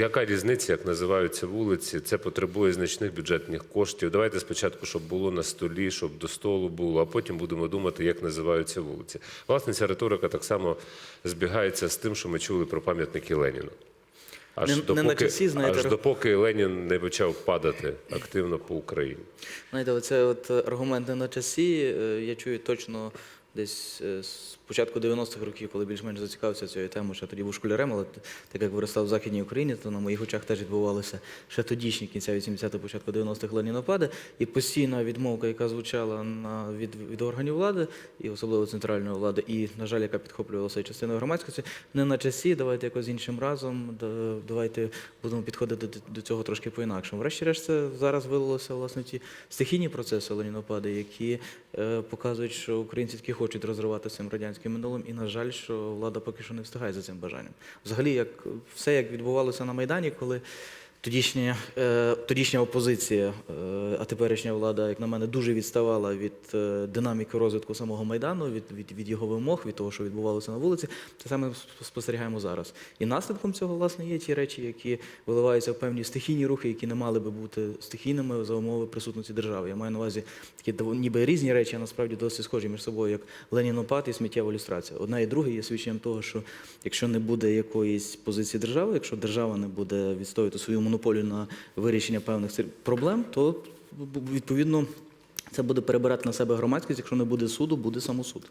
яка різниця, як називаються вулиці? Це потребує значних бюджетних коштів. Давайте спочатку, щоб було на столі, щоб до столу було, а потім будемо думати, як називаються вулиці. Власне, ця риторика так само збігається з тим, що ми чули про пам'ятники Леніну. Аж Не- не на часі, знаєте, аж допоки Ленін не почав падати активно по Україні. Знаєте, оце от аргумент не на часі. е, Я чую точно десь е, з початку 90-х років, коли більш-менш зацікавився цією темою, ще тоді був школярем, але так як виростав в Західній Україні, то на моїх очах теж відбувалися ще тодішні кінця 80-х, початку 90-х ленінопади. І постійна відмовка, яка звучала на, від, від органів влади, і особливо центральної влади, і, на жаль, яка підхоплювалася частиною громадськості, не на часі, давайте якось іншим разом, да- давайте будемо підходити до, до цього трошки по-інакшому. Врешті-решт, це зараз вилилося власне ті стихійні процеси ленінопади, які е, показують, що українці таки хочуть розривати цим радянським минулим, і на жаль, що влада поки що не встигає за цим бажанням. Взагалі, як все як відбувалося на майдані, коли. Тодішня, е, тодішня опозиція, е, а теперішня влада, як на мене, дуже відставала від е, динаміки розвитку самого майдану, від, від, від його вимог, від того, що відбувалося на вулиці. Це саме сп- спостерігаємо зараз. І наслідком цього власне є ті речі, які виливаються в певні стихійні рухи, які не мали би бути стихійними за умови присутності держави. Я маю на увазі такі ніби різні речі, а насправді досить схожі між собою, як ленінопад і сміттєва ілюстрація. Одна і друга є свідченням того, що якщо не буде якоїсь позиції держави, якщо держава не буде відстоювати свою монополію на вирішення певних проблем, то відповідно це буде перебирати на себе громадськість. Якщо не буде суду, буде самосуд.